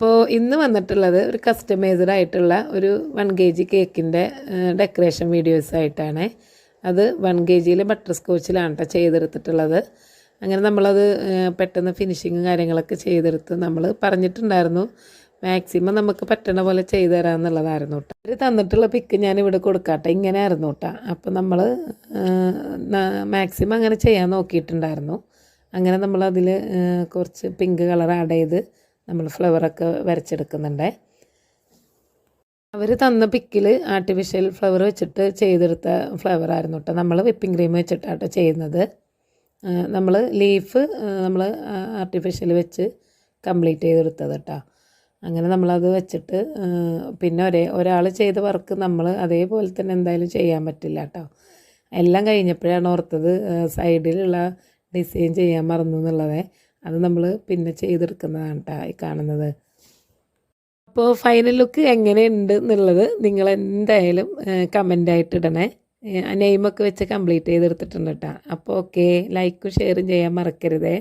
അപ്പോൾ ഇന്ന് വന്നിട്ടുള്ളത് ഒരു കസ്റ്റമൈസ്ഡ് ആയിട്ടുള്ള ഒരു വൺ കെ ജി കേക്കിന്റെ ഡെക്കറേഷൻ വീഡിയോസ് ആയിട്ടാണ്. അത് വൺ കെ ജിയിൽ ബട്ടർ സ്കോച്ചിലാണ് കേട്ടോ ചെയ്തെടുത്തിട്ടുള്ളത്. അങ്ങനെ നമ്മളത് പെട്ടെന്ന് ഫിനിഷിങ്ങും കാര്യങ്ങളൊക്കെ ചെയ്തെടുത്ത് നമ്മൾ പറഞ്ഞിട്ടുണ്ടായിരുന്നു. മാക്സിമം നമുക്ക് പറ്റണ പോലെ ചെയ്തു തരാമെന്നുള്ളതായിരുന്നു കേട്ടോ അവർ തന്നിട്ടുള്ള പിക്ക് ഞാൻ ഇവിടെ കൊടുക്കാട്ടെ ഇങ്ങനെ ആയിരുന്നു കേട്ടോ അപ്പോൾ നമ്മൾ മാക്സിമം അങ്ങനെ ചെയ്യാൻ നോക്കിയിട്ടുണ്ടായിരുന്നു. അങ്ങനെ നമ്മളതിൽ കുറച്ച് പിങ്ക് കളർ ആഡ് ചെയ്ത് നമ്മൾ ഫ്ലവറൊക്കെ വരച്ചെടുക്കുന്നുണ്ട്. അവർ തന്ന പിക്കിൽ ആർട്ടിഫിഷ്യൽ ഫ്ലവർ വെച്ചിട്ട് ചെയ്തെടുത്ത ഫ്ലവർ ആയിരുന്നു കേട്ടോ നമ്മൾ വിപ്പിംഗ് ക്രീം വെച്ചിട്ടാട്ടോ ചെയ്യുന്നത്. നമ്മൾ ലീഫ് നമ്മൾ ആർട്ടിഫിഷ്യൽ വെച്ച് കംപ്ലീറ്റ് ചെയ്തെടുത്തത് കേട്ടോ അങ്ങനെ നമ്മളത് വെച്ചിട്ട് പിന്നെ ഒരേ ഒരാൾ ചെയ്ത വർക്ക് നമ്മൾ അതേപോലെ തന്നെ എന്തായാലും ചെയ്യാൻ പറ്റില്ല കേട്ടോ എല്ലാം കഴിഞ്ഞപ്പോഴാണ് ഓർത്തത് സൈഡിലുള്ള ഡിസൈൻ ചെയ്യാൻ മറന്നു എന്നുള്ളത്. അത് നമ്മൾ പിന്നെ ചെയ്തെടുക്കുന്നതാണ് കേട്ടോ ഈ കാണുന്നത്. അപ്പോൾ ഫൈനൽ ലുക്ക് എങ്ങനെയുണ്ട് എന്നുള്ളത് നിങ്ങൾ എന്തായാലും കമന്റായിട്ട് ഇടണേ. നെയിമൊക്കെ വെച്ച് കംപ്ലീറ്റ് ചെയ്തെടുത്തിട്ടുണ്ട് കേട്ടോ അപ്പോൾ ഓക്കെ ലൈക്കും ഷെയറും ചെയ്യാൻ മറക്കരുതേ.